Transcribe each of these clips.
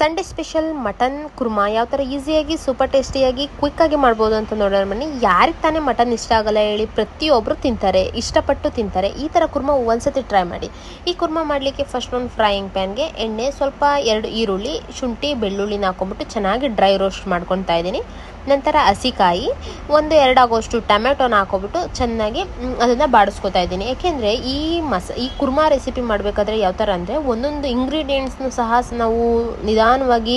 Sunday special mutton Kurma ಯಾವ ಥರ ಈಸಿಯಾಗಿ ಸೂಪರ್ ಟೇಸ್ಟಿಯಾಗಿ ಕ್ವಿಕ್ಕಾಗಿ ಮಾಡ್ಬೋದು ಅಂತ ನೋಡೋಣ ಬನ್ನಿ ಯಾರಿಗೆ ತಾನೇ ಮಟನ್ ಇಷ್ಟ ಆಗಲ್ಲ ಹೇಳಿ ಪ್ರತಿಯೊಬ್ಬರು ತಿಂತಾರೆ, ಇಷ್ಟಪಟ್ಟು ತಿಂತಾರೆ, ಈ ಥರ ಕುರ್ಮಾ ಒಂದ್ಸತಿ ಟ್ರೈ ಮಾಡಿ. ಈ ಕುರ್ಮಾ ಮಾಡಲಿಕ್ಕೆ ಫಸ್ಟ್ ಒಂದು ಫ್ರೈಯಿಂಗ್ ಪ್ಯಾನ್ಗೆ ಎಣ್ಣೆ, ಸ್ವಲ್ಪ ಎರಡು ಈರುಳ್ಳಿ, ಶುಂಠಿ, ಬೆಳ್ಳುಳ್ಳಿನ ಹಾಕೊಂಡ್ಬಿಟ್ಟು ಚೆನ್ನಾಗಿ ಡ್ರೈ ರೋಸ್ಟ್ ಮಾಡ್ಕೊತಾ ಇದ್ದೀನಿ. ನಂತರ ಹಸಿಕಾಯಿ, ಒಂದು ಎರಡು ಆಗೋಷ್ಟು ಹಾಕೊಬಿಟ್ಟು ಚೆನ್ನಾಗಿ ಅದನ್ನು ಬಾಡಿಸ್ಕೊತಾ ಇದ್ದೀನಿ. ಯಾಕೆಂದರೆ ಈ ಮಸ, ಈ ಕುರ್ಮಾ ರೆಸಿಪಿ ಮಾಡಬೇಕಾದ್ರೆ ಯಾವ ಥರ ಅಂದರೆ ಒಂದೊಂದು ಇಂಗ್ರೀಡಿಯೆಂಟ್ಸ್ನು ಸಹ ನಾವು ನಾವು ನಿಧಾನವಾಗಿ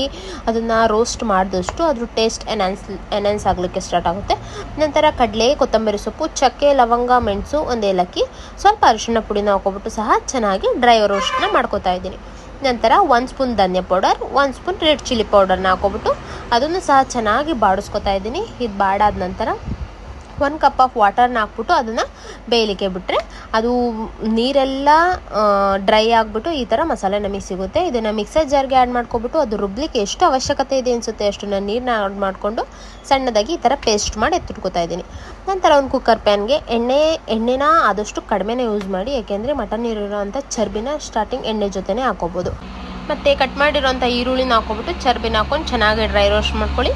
ಅದನ್ನು ರೋಸ್ಟ್ ಮಾಡಿದಷ್ಟು ಅದ್ರ ಟೇಸ್ಟ್ ಎನ್ಹಾನ್ಸ್ ಎನ್ಹಾನ್ಸ್ ಆಗಲಿಕ್ಕೆ ಸ್ಟಾರ್ಟ್ ಆಗುತ್ತೆ. ನಂತರ ಕಡಲೆ, ಕೊತ್ತಂಬರಿ ಸೊಪ್ಪು, ಚಕ್ಕೆ, ಲವಂಗ, ಮೆಣಸು ಒಂದು ಏಲಕ್ಕಿ, ಸ್ವಲ್ಪ ಅರಿಶಿನ ಪುಡಿನ ಹಾಕೊಬಿಟ್ಟು ಸಹ ಚೆನ್ನಾಗಿ ಡ್ರೈ ರೋಸ್ಟ್ನ ಮಾಡ್ಕೊತಾ ಇದ್ದೀನಿ. ನಂತರ ಒಂದು ಸ್ಪೂನ್ ಧನ್ಯ ಪೌಡರ್ ಒಂದು ಸ್ಪೂನ್ ರೆಡ್ ಚಿಲ್ಲಿ ಪೌಡರ್ನ ಹಾಕೊಬಿಟ್ಟು ಅದನ್ನು ಸಹ ಚೆನ್ನಾಗಿ ಬಾಡಿಸ್ಕೊತಾ ಇದ್ದೀನಿ. ಇದು ಬಾಡಾದ ನಂತರ ಒಂದು ಕಪ್ ಆಫ್ ವಾಟರ್ನ ಹಾಕ್ಬಿಟ್ಟು ಅದನ್ನು ಬೇಯಲಿಕ್ಕೆ ಬಿಟ್ಟರೆ ಅದು ನೀರೆಲ್ಲ ಡ್ರೈ ಆಗಿಬಿಟ್ಟು ಈ ಥರ ಮಸಾಲೆ ನಮಗೆ ಸಿಗುತ್ತೆ. ಇದನ್ನು ಮಿಕ್ಸರ್ ಜಾರ್ಗೆ ಆ್ಯಡ್ ಮಾಡ್ಕೊಬಿಟ್ಟು ಅದು ರುಬ್ಲಿಕ್ಕೆ ಎಷ್ಟು ಅವಶ್ಯಕತೆ ಇದೆ ಅನಿಸುತ್ತೆ ಅಷ್ಟು ನಾನು ನೀರನ್ನ ಆ್ಯಡ್ ಮಾಡಿಕೊಂಡು ಸಣ್ಣದಾಗಿ ಈ ಥರ ಪೇಸ್ಟ್ ಮಾಡಿ ಎತ್ತಿಟ್ಕೊತಾ ಇದ್ದೀನಿ. ನಂತರ ಒಂದು ಕುಕ್ಕರ್ ಪ್ಯಾನ್ಗೆ ಎಣ್ಣೆ, ಎಣ್ಣೆನ ಆದಷ್ಟು ಕಡಿಮೆನೇ ಯೂಸ್ ಮಾಡಿ ಯಾಕೆಂದರೆ ಮಟನ್ ಇರೋಂಥ ಚರ್ಬಿನ ಸ್ಟಾರ್ಟಿಂಗ್ ಎಣ್ಣೆ ಜೊತೆನೇ ಹಾಕೋಬೋದು. ಮತ್ತು ಕಟ್ ಮಾಡಿರೋಂಥ ಈರುಳ್ಳಿನ ಹಾಕೊಬಿಟ್ಟು ಚರ್ಬಿನ ಹಾಕೊಂಡು ಚೆನ್ನಾಗಿ ಡ್ರೈ ರೋಸ್ಟ್ ಮಾಡ್ಕೊಳ್ಳಿ.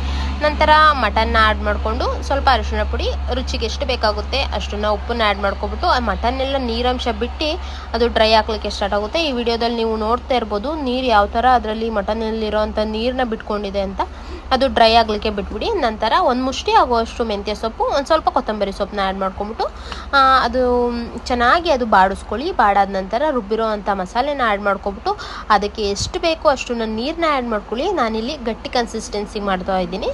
ನಂತರ ಮಟನ್ನ ಆ್ಯಡ್ ಮಾಡಿಕೊಂಡು ಸ್ವಲ್ಪ ಅರಿಶಿನ ಪುಡಿ, ರುಚಿಗೆ ಎಷ್ಟು ಬೇಕಾಗುತ್ತೆ ಅಷ್ಟನ್ನು ಉಪ್ಪನ್ನ ಆ್ಯಡ್ ಮಾಡ್ಕೊಬಿಟ್ಟು ಆ ಮಟನ್ನೆಲ್ಲ ನೀರಂಶ ಬಿಟ್ಟು ಅದು ಡ್ರೈ ಹಾಕ್ಲಿಕ್ಕೆ ಸ್ಟಾರ್ಟ್ ಆಗುತ್ತೆ. ಈ ವಿಡಿಯೋದಲ್ಲಿ ನೀವು ನೋಡ್ತಾ ಇರ್ಬೋದು ನೀರು ಯಾವ ಥರ ಅದರಲ್ಲಿ ಮಟನಲ್ಲಿರೋಂಥ ನೀರನ್ನ ಬಿಟ್ಕೊಂಡಿದೆ ಅಂತ. ಅದು ಡ್ರೈ ಆಗಲಿಕ್ಕೆ ಬಿಟ್ಬಿಡಿ. ನಂತರ ಒಂದು ಮುಷ್ಟಿ ಆಗುವಷ್ಟು ಮೆಂತ್ಯ ಸೊಪ್ಪು, ಒಂದು ಸ್ವಲ್ಪ ಕೊತ್ತಂಬರಿ ಸೊಪ್ಪನ್ನ ಆ್ಯಡ್ ಮಾಡ್ಕೊಂಬಿಟ್ಟು ಅದು ಚೆನ್ನಾಗಿ ಅದು ಬಾಡಿಸ್ಕೊಳ್ಳಿ. ಬಾಡಾದ ನಂತರ ರುಬ್ಬಿರೋ ಅಂಥ ಮಸಾಲೆನ ಆ್ಯಡ್ ಮಾಡ್ಕೊಬಿಟ್ಟು ಅದಕ್ಕೆ ಎಷ್ಟು ಬೇಕೋ ಅಷ್ಟು ನಾನು ನೀರನ್ನ ಆ್ಯಡ್ ಮಾಡ್ಕೊಳ್ಳಿ. ನಾನಿಲ್ಲಿ ಗಟ್ಟಿ ಕನ್ಸಿಸ್ಟೆನ್ಸಿ ಮಾಡ್ತಾ ಇದ್ದೀನಿ.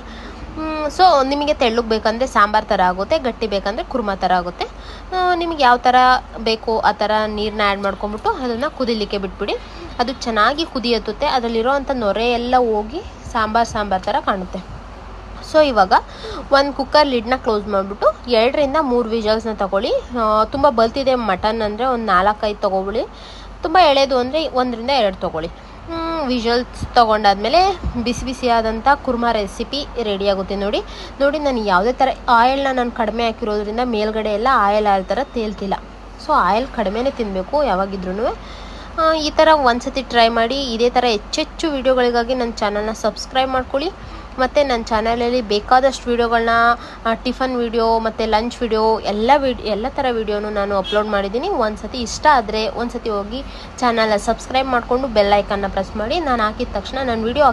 ಸೊ ನಿಮಗೆ ತೆಳ್ಳಗೆ ಬೇಕಂದರೆ ಸಾಂಬಾರು ಥರ ಆಗುತ್ತೆ, ಗಟ್ಟಿ ಬೇಕಂದರೆ ಕುರ್ಮ ಥರ ಆಗುತ್ತೆ. ನಿಮಗೆ ಯಾವ ಥರ ಬೇಕೋ ಆ ಥರ ನೀರನ್ನ ಆ್ಯಡ್ ಮಾಡ್ಕೊಂಬಿಟ್ಟು ಅದನ್ನು ಕುದಿಲಿಕ್ಕೆ ಬಿಟ್ಬಿಡಿ. ಅದು ಚೆನ್ನಾಗಿ ಕುದಿಯತ್ತುತ್ತೆ. ಅದರಲ್ಲಿರೋ ಅಂಥ ನೊರೆ ಎಲ್ಲ ಹೋಗಿ ಸಾಂಬಾರು ಸಾಂಬಾರು ಥರ ಕಾಣುತ್ತೆ. ಸೊ ಇವಾಗ ಒಂದು ಕುಕ್ಕರ್ ಲಿಡ್ನ ಕ್ಲೋಸ್ ಮಾಡಿಬಿಟ್ಟು ಎರಡರಿಂದ ಮೂರು ವಿಜಲ್ಸ್ನ ತಗೊಳ್ಳಿ. ತುಂಬ ಬಲ್ತಿದೆ ಮಟನ್ ಅಂದರೆ ಒಂದು ನಾಲ್ಕೈದು ತೊಗೊಬಿಡಿ ತುಂಬ ಎಳೆದು ಅಂದರೆ ಒಂದರಿಂದ ಎರಡು ತೊಗೊಳ್ಳಿ. ವಿಜಲ್ಸ್ ತೊಗೊಂಡಾದಮೇಲೆ ಬಿಸಿ ಬಿಸಿಯಾದಂಥ ಕುರ್ಮಾ ರೆಸಿಪಿ ರೆಡಿಯಾಗುತ್ತೆ ನೋಡಿ. ನೋಡಿ, ನಾನು ಯಾವುದೇ ಥರ ಆಯಿಲ್ನ ನಾನು ಕಡಿಮೆ ಹಾಕಿರೋದ್ರಿಂದ ಮೇಲ್ಗಡೆ ಎಲ್ಲ ಆಯಿಲ್ ಆಯಿಲ್ ಥರ ತೇಲ್ತಿಲ್ಲ. ಸೊ ಆಯಿಲ್ ಕಡಿಮೆನೇ ತಿನ್ನಬೇಕು ಯಾವಾಗಿದ್ರೂ ಈ ಥರ ಒಂದ್ಸತಿ ಟ್ರೈ ಮಾಡಿ, ಇದೇ ಥರ ಹೆಚ್ಚೆಚ್ಚು ವೀಡಿಯೋಗಳಿಗಾಗಿ ನನ್ನ ಚಾನಲ್ನ ಸಬ್ಸ್ಕ್ರೈಬ್ ಮಾಡ್ಕೊಳ್ಳಿ. ಮತ್ತು ನನ್ನ ಚಾನಲಲ್ಲಿ ಬೇಕಾದಷ್ಟು ವೀಡಿಯೋಗಳನ್ನ ಟಿಫನ್ ವೀಡಿಯೋ ಮತ್ತು ಲಂಚ್ ವೀಡಿಯೋ ಎಲ್ಲ ವಿಡ್ ಎಲ್ಲ ಥರ ವೀಡಿಯೋನು ನಾನು ಅಪ್ಲೋಡ್ ಮಾಡಿದ್ದೀನಿ. ಒಂದು ಸತಿ ಇಷ್ಟ ಆದರೆ ಒಂದು ಸತಿ ಹೋಗಿ ಚಾನಲ್ನ ಸಬ್ಸ್ಕ್ರೈಬ್ ಮಾಡಿಕೊಂಡು ಬೆಲ್ಲೈಕನ್ನ ಪ್ರೆಸ್ ಮಾಡಿ. ನಾನು ಹಾಕಿದ ತಕ್ಷಣ ನನ್ನ ವೀಡಿಯೋ